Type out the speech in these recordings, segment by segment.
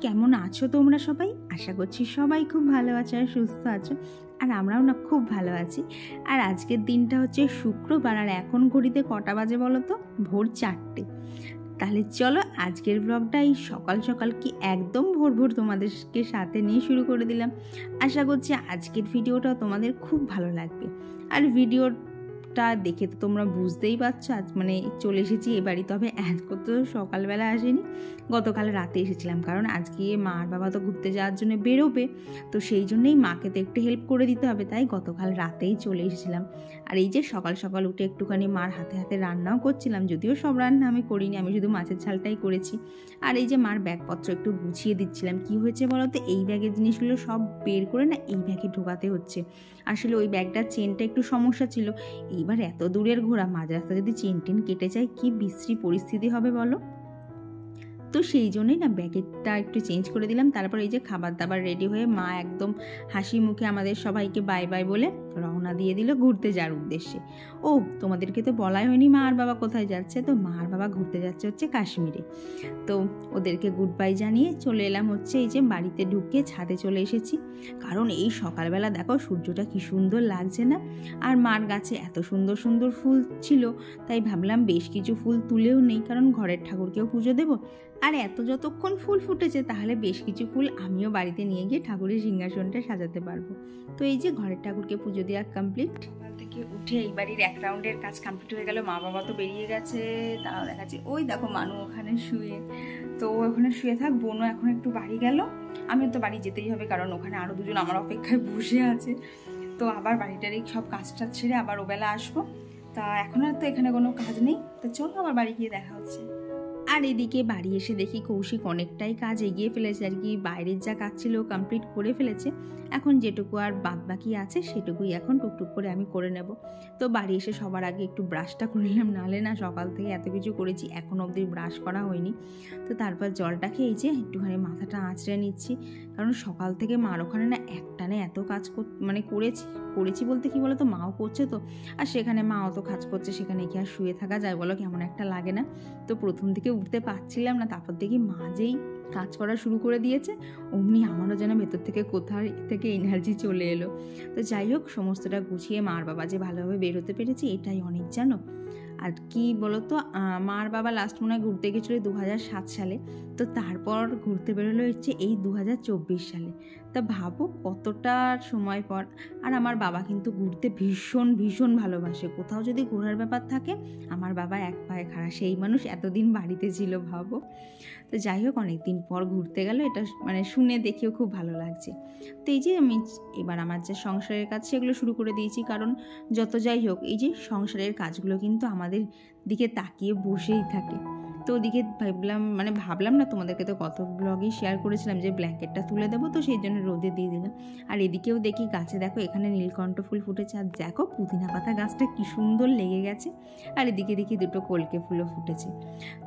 কেমন আছো তোমরা সবাই? আশা করছি সবাই খুব ভালো আছো আর সুস্থ আছো। আর আমরাও না খুব ভালো আছি। আর আজকের দিনটা হচ্ছে শুক্রবার। আর এখন ঘড়িতে কটা বাজে বলো তো? ভোর চারটে। তাহলে চলো আজকের ব্লগটা এই সকাল সকাল কি একদম ভোর ভোর তোমাদেরকে সাথে নিয়ে শুরু করে দিলাম। আশা করছি আজকের ভিডিওটা তোমাদের খুব ভালো লাগবে। আর ভিডিওর টা দেখে তো তোমরা বুঝতেই পারছ। আজ মানে চলে এসেছি এ বাড়ি। তবে আজকে তো সকালবেলা আসেনি। গতকাল রাতে এসেছিলাম, কারণ আজকে মা আর বাবা তো ঘুরতে যাওয়ার জন্য বেরোবে, তো সেই জন্যই মাকে তো একটু হেল্প করে দিতে হবে, তাই গতকাল রাতেই চলে এসেছিলাম। আর এই যে সকাল সকাল উঠে একটুখানি মার হাতে হাতে রান্নাও করছিলাম, যদিও সব রান্না আমি করিনি, আমি শুধু মাছের ঝালটাই করেছি। আর এই যে মার ব্যাগপত্র একটু গুছিয়ে দিচ্ছিলাম, কি হয়েছে বলো তো? এই ব্যাগের জিনিসগুলো সব বের করে না এই ব্যাগে ঢোকাতে হচ্ছে। আসলে ওই ব্যাগটার চেনটা একটু সমস্যা ছিল, এইবার এত দূরের ঘোরা, মাঝ রাস্তা যদি চেন টেন কেটে যায়, কি বিশ্রী পরিস্থিতি হবে বলো? তো সেই জন্যই না ব্যাগেটটা একটু চেঞ্জ করে দিলাম। তারপর এই যে খাবার দাবার রেডি হয়ে মা একদম হাসি মুখে আমাদের সবাইকে বাই বাই বলে রওনা দিয়ে দিল ঘুরতে যাওয়ার উদ্দেশ্যে। ও তোমাদেরকে তো বলাই হয়নি মা আর বাবা কোথায় যাচ্ছে। তো মা আর বাবা ঘুরতে যাচ্ছে হচ্ছে কাশ্মীরে। তো ওদেরকে গুড বাই জানিয়ে চলে এলাম হচ্ছে এই যে বাড়িতে ঢুকে ছাদে চলে এসেছি। কারণ এই সকালবেলা দেখো সূর্যটা কি সুন্দর লাগছে না? আর মার গাছে এত সুন্দর সুন্দর ফুল ছিল, তাই ভাবলাম বেশ কিছু ফুল তুলেও নেই, কারণ ঘরের ঠাকুরকেও পুজো দেবো। আর এত যতক্ষণ ফুল ফুটেছে, তাহলে বেশ কিছু ফুল আমিও বাড়িতে নিয়ে গিয়ে ঠাকুরের সিংহাসনটা সাজাতে পারব। তো এই যে ঘরের ঠাকুরকে পুজো দেওয়া কমপ্লিট থেকে উঠে এই বাড়ির এক রাউন্ডের কাজ কমপ্লিট হয়ে গেল মা বাবা তো বেরিয়ে গেছে, তারাও দেখাচ্ছে, ওই দেখো মানু ওখানে শুয়ে। তো ওখানে শুয়ে থাক, বোনও এখন একটু বাড়ি গেল। আমি তো বাড়ি যেতেই হবে, কারণ ওখানে আরও দুজন আমার অপেক্ষায় বসে আছে। তো আবার বাড়িটারই সব কাজটা ছেড়ে আবার ওবেলা আসব। তা এখন আর তো এখানে কোনো কাজ নেই। তো চলো আমার বাড়ি গিয়ে দেখা হচ্ছে। আর এদিকে বাড়ি এসে দেখি কৌশিক অনেকটাই কাজ এগিয়ে ফেলেছে, আর কি বাইরের যা কাজ ছিল কমপ্লিট করে ফেলেছে। এখন যেটুকু আর বাদ বাকি আছে সেটুকুই এখন টুকটুক করে আমি করে নেব। তো বাড়ি এসে সবার আগে একটু ব্রাশটা করে নিলাম নালে না সকাল থেকে এত কিছু করেছি, এখন অবধি ব্রাশ করা হয়নি। তো তারপর জলটা খেয়ে যে একটুখানি মাথাটা আঁচড়ে নিচ্ছি, কারণ সকাল থেকে মার ওখানে না একটানে এত কাজ মানে করেছি করেছি বলতে কি বলো তো মাও করছে তো, আর সেখানে মা অত কাজ করছে, সেখানে কি আর শুয়ে থাকা যায় বলো, কেমন একটা লাগে না। তো প্রথম থেকে উঠতে পারছিলাম না। তারপর দেখি মা যেই কাজ করা শুরু করে দিয়েছে, অমনি আমারও যেন ভেতর থেকে কোথার থেকে এনার্জি চলে এলো। তো যাই হোক, সমস্তটা গুছিয়ে মার বাবা যে ভালোভাবে বেরোতে পেরেছি, এটাই অনেক জানো। আর কি বলতো আমার বাবা লাস্ট মনে হয় ঘুরতে গেছিল দু সাত সালে, তো তারপর ঘুরতে বেরোলো হচ্ছে এই দু হাজার চব্বিশ সালে। তা ভাবো কতটা সময় পর। আর আমার বাবা কিন্তু ঘুরতে ভীষণ ভীষণ ভালোবাসে। কোথাও যদি ঘোরার ব্যাপার থাকে, আমার বাবা এক পায়ে খাড়া। সেই মানুষ এতদিন বাড়িতে ছিল, ভাবো। তো যাই হোক অনেক দিন পর ঘুরতে গেল। এটা মানে শুনে দেখেও খুব ভালো লাগছে। তো এই যে আমি এবার আমার যে সংসারের কাজ, সেগুলো শুরু করে দিয়েছি। কারণ যত যাই হোক, এই যে সংসারের কাজগুলো কিন্তু আমাদের দিকে তাকিয়ে বসেই থাকে। তো ওদিকে ভাবলাম মানে ভাবলাম না তোমাদেরকে তো কত ব্লগেই শেয়ার করেছিলাম যে ব্ল্যাঙ্কেটটা তুলে দেবো, তো সেই জন্য রোদে দিয়ে দিলাম। আর এদিকেও দেখি গাছে দেখো এখানে নীলকণ্ঠ ফুল ফুটেছে, আর দেখো পুদিনা পাতা গাছটা কি সুন্দর লেগে গেছে। আর এদিকে দেখি দুটো কলকে ফুলও ফুটেছে।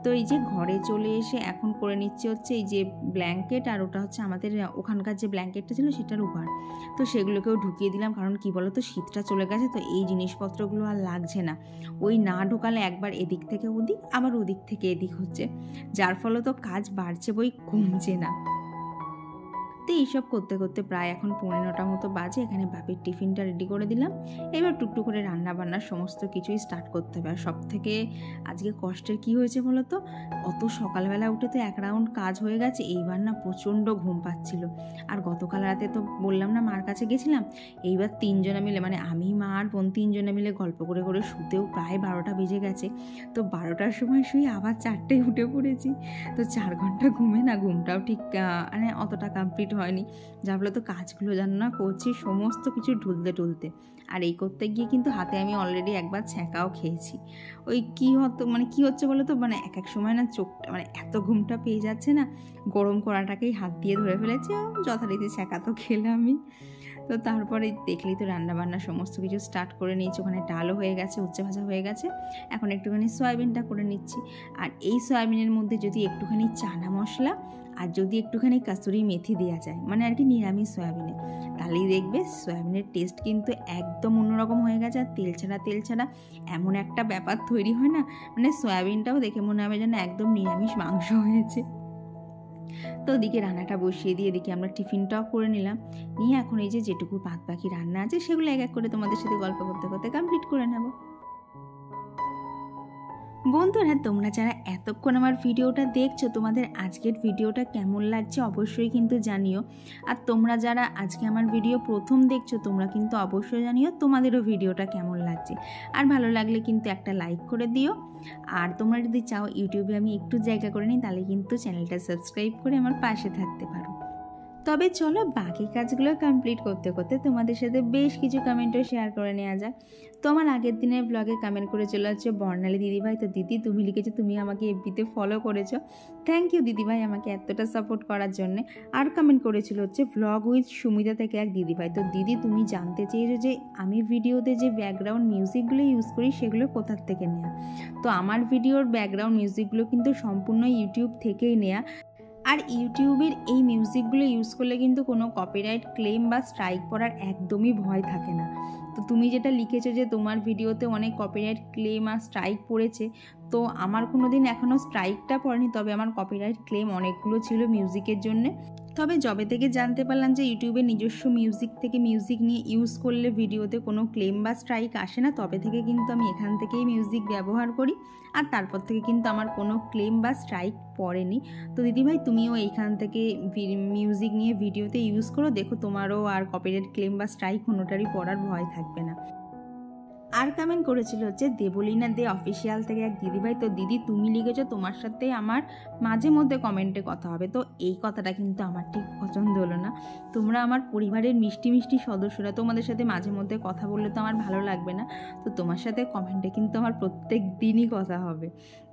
তো এই যে ঘরে চলে এসে এখন করে নিচ্ছে হচ্ছে এই যে ব্ল্যাঙ্কেট আর ওটা হচ্ছে আমাদের ওখানকার যে ব্ল্যাঙ্কেটটা ছিল সেটার উপর তো সেগুলোকেও ঢুকিয়ে দিলাম, কারণ কি বলো তো শীতটা চলে গেছে, তো এই জিনিসপত্রগুলো আর লাগছে না। ওই না ঢোকালে একবার এদিক থেকে ওদিক, আবার ওদিক থেকে এদিক। হচ্ছে যার ফলে তো কাজ বাড়ছে বই কমছে না। তো এইসব করতে করতে প্রায় এখন পনেরোটা মতো বাজে, এখানে বাপির টিফিনটা রেডি করে দিলাম। এবার টুকটু করে রান্না বান্নার সমস্ত কিছুই স্টার্ট করতে হবে। আর সব থেকে আজকে কষ্টের কি হয়েছে বলো তো অত সকালবেলা উঠে তো এক রাউন্ড কাজ হয়ে গেছে, এইবার না প্রচণ্ড ঘুম পাচ্ছিল। আর গতকাল রাতে তো বললাম না মার কাছে গেছিলাম, এইবার তিনজনে মিলে মানে আমি, মা আর বোন তিনজনে মিলে গল্প করে করে শুতেও প্রায় বারোটা বেজে গেছে। তো বারোটার সময় শুয়ে আবার চারটেয় উঠে পড়েছি। তো চার ঘণ্টা ঘুমে না ঘুমটাও ঠিক মানে অতটা কমপ্লিট হয়নি। যার ফলে তো কাজগুলো জানো না করছি, সমস্ত কিছু ঢুলতে টুলতে আর এই করতে গিয়ে কিন্তু হাতে আমি অলরেডি একবার ছ্যাঁকাও খেয়েছি। ওই কী হতো মানে কী হচ্ছে বলো তো? মানে এক এক সময় না চোখটা মানে এত ঘুমটা পেয়ে যাচ্ছে না, গরম করাটাকেই হাত দিয়ে ধরে ফেলেছি যথারীতি ছ্যাঁকা তো খেলাম আমি তো তারপরে দেখলেই তো রান্নাবান্না সমস্ত কিছু স্টার্ট করে নিয়েছি, ওখানে ডালও হয়ে গেছে উচ্চে ভাজা হয়ে গেছে। এখন একটুখানি সয়াবিনটা করে নিচ্ছি। আর এই সয়াবিনের মধ্যে যদি একটুখানি চানা মশলা আর যদি একটুখানি কাসুরি মেথি দেওয়া যায় মানে আর কি নিরামিষ সয়াবিনে, তাহলেই দেখবে সয়াবিনের টেস্ট কিন্তু একদম অন্যরকম হয়ে গেছে। আর তেল ছাড়া তেল ছাড়া এমন একটা ব্যাপার তৈরি হয় না মানে সয়াবিনটাও দেখে মনে হবে যেন একদম নিরামিষ মাংস হয়েছে। তো ওদিকে রান্নাটা বসিয়ে দিয়ে এদিকে আমরা টিফিনটাও করে নিলাম। নিয়ে এখন এই যে যেটুকু বাদ বাকি রান্না আছে, সেগুলো এক এক করে তোমাদের সাথে গল্প করতে করতে কমপ্লিট করে নেব। বন্ধুরা তোমরা যারা এতক্ষণ আমার ভিডিওটা দেখছ, তোমাদের আজকের ভিডিওটা কেমন লাগছে অবশ্যই কিন্তু জানিও। আর তোমরা যারা আজকে আমার ভিডিও প্রথম দেখছ, তোমরা কিন্তু অবশ্যই জানিও তোমাদেরও ভিডিওটা কেমন লাগছে। আর ভালো লাগলে কিন্তু একটা লাইক করে দিও। আর তোমরা যদি চাও, ইউটিউবে আমি একটু জায়গা করে নিই, তাহলে কিন্তু চ্যানেলটা সাবস্ক্রাইব করে আমার পাশে থাকতে পারো। তবে চলো বাকি কাজগুলো কমপ্লিট করতে করতে তোমাদের সাথে বেশ কিছু কমেন্টও শেয়ার করে নেওয়া যাক। তোমার আগের দিনের ব্লগে কমেন্ট করে চলে যাচ্ছে বর্ণালী দিদিভাই। তো দিদি, তুমি লিখেছো, তুমি আমাকে এফবিতে ফলো করেছ। থ্যাংক ইউ দিদিভাই আমাকে এতটা সাপোর্ট করার জন্যে। আর কমেন্ট করেছিল হচ্ছে ব্লগ উইথ সুমিতা থেকে এক দিদিভাই। তো দিদি, তুমি জানতে চেয়েছো যে আমি ভিডিওতে যে ব্যাকগ্রাউন্ড মিউজিকগুলো ইউজ করি, সেগুলো কোথার থেকে নেওয়া তো আমার ভিডিওর ব্যাকগ্রাউন্ড মিউজিকগুলো কিন্তু সম্পূর্ণ ইউটিউব থেকেই নেওয়া আর ইউটিউবের এই মিউজিকগুলো ইউজ করলে কিন্তু কোনো কপিরাইট ক্লেম বা স্ট্রাইক পড়ার একদমই ভয় থাকে না। তো তুমি যেটা লিখেছো যে তোমার ভিডিওতে অনেক কপিরাইট ক্লেম আর স্ট্রাইক পড়েছে, তো আমার কোনো দিন এখনও স্ট্রাইকটা পড়েনি, তবে আমার কপিরাইট ক্লেম অনেকগুলো ছিল মিউজিকের জন্যে। তবে যবে থেকে জানতে পারলাম যে ইউটিউবে নিজস্ব মিউজিক থেকে মিউজিক নিয়ে ইউজ করলে ভিডিওতে কোনো ক্লেম বা স্ট্রাইক আসে না, তবে থেকে কিন্তু আমি এখান থেকেই মিউজিক ব্যবহার করি। আর তারপর থেকে কিন্তু আমার কোনো ক্লেম বা স্ট্রাইক পড়েনি। তো দিদিভাই, তুমিও এইখান থেকে মিউজিক নিয়ে ভিডিওতে ইউজ করো, দেখো তোমারও আর কপিরাইট ক্লেম বা স্ট্রাইক কোনোটারই পড়ার ভয় থাকবে না। আর কমেন্ট করেছিল হচ্ছে দেবলীনা দে অফিসিয়াল থেকে এক দিদিভাই, তো দিদি তুমি লিখেছো, তোমার সাথে আমার মাঝে মধ্যে কমেন্টে কথা হবে। তো এই কথাটা কিন্তু আমার ঠিক পছন্দ হলো না। তোমরা আমার পরিবারের মিষ্টি মিষ্টি সদস্যরা, তোমাদের সাথে মাঝে মধ্যে কথা বললে তো আমার ভালো লাগবে না। তো তোমার সাথে কমেন্টে কিন্তু আমার প্রত্যেক দিনই কথা হবে।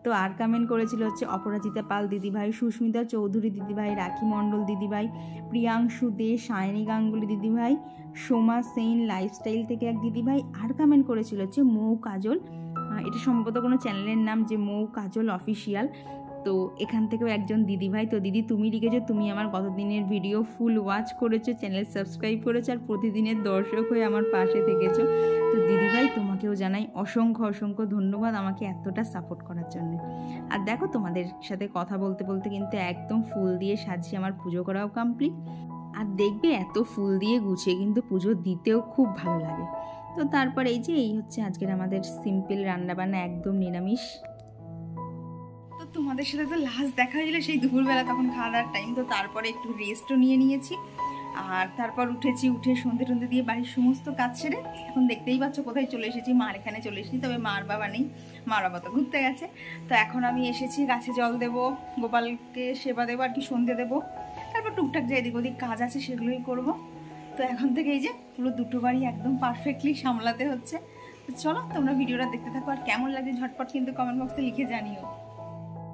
তো আর কমেন্ট করেছিল হচ্ছে অপরাজিতা পাল দিদিভাই, সুস্মিতা চৌধুরী দিদিভাই, রাখি মণ্ডল দিদিভাই, প্রিয়াংশু দে, সায়নি গাঙ্গুলি দিদিভাই, সোমা সেন লাইফস্টাইল থেকে এক দিদিভাই। আর কমেন্ট করেছিল হচ্ছে মৌ কাজল। এটা সম্ভবত কোনো চ্যানেলের নাম যে মৌ কাজল অফিসিয়াল তো এখান থেকেও একজন দিদিভাই, তো দিদি তুমি লিখেছো, তুমি আমার গতদিনের ভিডিও ফুল ওয়াচ করেছ চ্যানেল সাবস্ক্রাইব করেছ আর প্রতিদিনের দর্শক হয়ে আমার পাশে থেকেছো। তো দিদিভাই, তোমাকেও জানাই অসংখ্য অসংখ্য ধন্যবাদ আমাকে এতটা সাপোর্ট করার জন্য। আর দেখো তোমাদের সাথে কথা বলতে বলতে কিন্তু একদম ফুল দিয়ে সাজিয়ে আমার পুজো করাও কমপ্লিট আর দেখবে এত ফুল দিয়ে গুছিয়ে কিন্তু পুজো দিতেও খুব ভালো লাগে। তো তারপর এই যে, এই হচ্ছে আজকের আমাদের সিম্পল রান্নাবান্না, একদম নিরামিষ। তোমাদের সাথে তো লাস্ট দেখা হয়েছিল সেই দুপুরবেলা তখন খাওয়া দাওয়ার টাইম তো তারপরে একটু রেস্টও নিয়ে নিয়েছি। আর তারপর উঠেছি, উঠে সন্ধে টন্ধে দিয়ে বাড়ির সমস্ত কাজ ছেড়ে এখন দেখতেই পাচ্ছ কোথায় চলে এসেছি। মার এখানে চলে এসেছি, তবে মার বাবা নেই, মার বাবা তো ঘুরতে গেছে। তো এখন আমি এসেছি, গাছে জল দেবো, গোপালকে সেবা দেবো, আর কি সন্ধে দেবো। তারপর টুকটাক যাই এদিক ওদিক কাজ আছে সেগুলোই করব। তো এখন থেকে এই যে পুরো দুটো বাড়ি একদম পারফেক্টলি সামলাতে হচ্ছে। তো চলো তোমরা ভিডিওটা দেখতে থাকো, আর কেমন লাগে ঝটপট কিন্তু কমেন্ট বক্সে লিখে জানিও।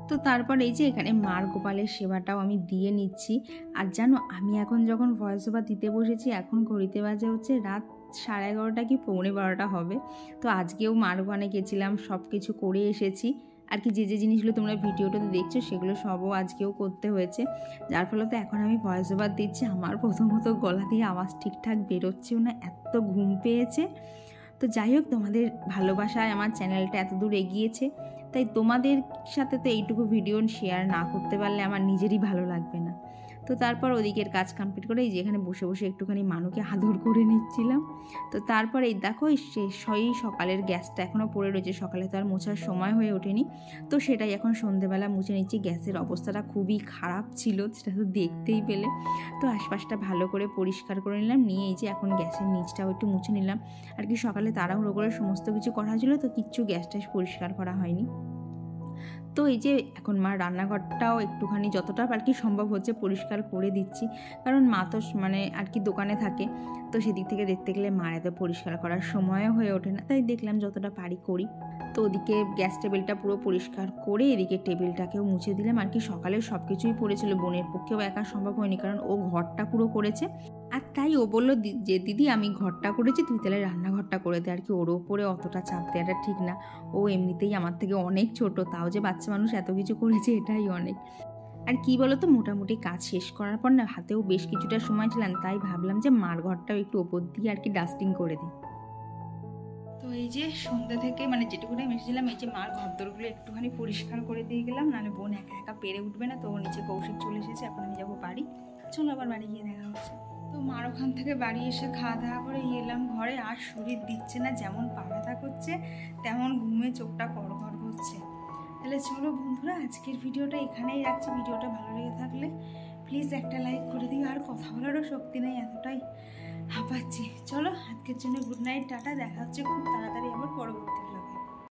তো তারপর এই যে এখানে মার গোপালের সেবাটাও আমি দিয়ে নিচ্ছি। আর জানো, আমি এখন যখন ভয়েস ওভার দিতে বসেছি, এখন ঘড়িতে বাজে হচ্ছে রাত সাড়ে এগারোটা কি পৌনে বারোটা হবে। তো আজকেও মার ওখানে গেছিলাম সব কিছু করে এসেছি। আর কি যে যে জিনিসগুলো তোমরা ভিডিওটাতে দেখছ, সেগুলো সবও আজকেও করতে হয়েছে। যার ফলে তো এখন আমি ভয়েস ওভার দিচ্ছি, আমার প্রথমত গলা দিয়ে আওয়াজ ঠিকঠাক বেরোচ্ছেও না, এত ঘুম পেয়েছে। তো যাই হোক, তোমাদের ভালোবাসায় আমার চ্যানেলটা এত দূর এগিয়েছে। তাই তোমাদের সাথে তো এইটুকু ভিডিও শেয়ার না করতে পারলে আমার নিজেরই ভালো লাগবে না। তো তারপর ওদিকের কাজ কমপ্লিট করে এই যে এখানে বসে বসে একটুখানি মানুকে আদর করে নিচ্ছিলাম। তো তারপর এই দেখো সেই সকালের গ্যাসটা এখনও পড়ে রয়েছে, সকালে তো আর মোছার সময় হয়ে ওঠেনি। তো সেটাই এখন সন্ধেবেলা মুছে নিচ্ছি, গ্যাসের অবস্থাটা খুবই খারাপ ছিল, সেটা তো দেখতেই পেলে। তো আশপাশটা ভালো করে পরিষ্কার করে নিলাম, নিয়ে এই যে এখন গ্যাসের নিচটাও একটু মুছে নিলাম। আর কি সকালে তাড়াহুড়ো করে সমস্ত কিছু করা হয়েছিল তো কিচ্ছু গ্যাস পরিষ্কার করা হয়নি। তো এই যে এখন মা রান্নাঘরটাও একটুখানি যতটা আর কি সম্ভব হচ্ছে পরিষ্কার করে দিচ্ছি। কারণ মা তো মানে আর কি দোকানে থাকে। তো সেদিক থেকে দেখতে গেলে মার এত পরিষ্কার করার সময়ও হয়ে ওঠে না, তাই দেখলাম যতটা পারি করি। তো ওদিকে গ্যাস টেবিলটা পুরো পরিষ্কার করে এদিকে টেবিলটাকেও মুছে দিলাম। আর কি সকালে সব কিছুই পড়েছিল, বোনের পক্ষেও একা সম্ভব হয়নি, কারণ ও ঘরটা পুরো করেছে। আর তাই ও বলল যে দিদি, আমি ঘরটা করেছি, তুই তাহলে রান্নাঘরটা করে দে। আর কি ওর ওপরে অতটা চাপ দেওয়াটা ঠিক না। ও এমনিতেই আমার থেকে অনেক ছোট, তাও যে বাচ্চা মানুষ এত কিছু করেছে, এটাই অনেক। আর কি বলতো, মোটামুটি কাজ শেষ করার পর না হাতেও বেশ কিছুটা সময় ছিলাম, তাই ভাবলাম যে মার ঘরটাও একটু ওপর দিয়ে আর কি ডাস্টিং করে দিই। তো এই যে সন্ধ্যা থেকে মানে যেটুকুনি মেসেছিলাম এই যে মার ঘরদরগুলো একটুখানি পরিষ্কার করে দিয়ে গেলাম, নাহলে বোন একা একা পেরে উঠবে না, তো নিচে কৌশিক চলে এসেছে, এখন আমি যাব বাড়ি। চলো আবার বাড়ি গিয়ে দেখা হচ্ছে। তো মার ওখান থেকে বাড়ি এসে খাওয়া দাওয়া করে এলাম ঘরে, আর শরীর দিচ্ছে না, যেমন পা ব্যথা করছে, তেমন ঘুমে চোখটা করঘর করছে। তাহলে চলো বন্ধুরা, আজকের ভিডিওটা এখানেই রাখছি। ভিডিওটা ভালো লেগে থাকলে প্লিজ একটা লাইক করে দিও, আর কথা বলারও শক্তি নেই এতটাই। হাঁপাচ্ছি চলো, আজকের জন্য গুড নাইট টাটা। দেখা হচ্ছে খুব তাড়াতাড়ি আবার পরবর্তী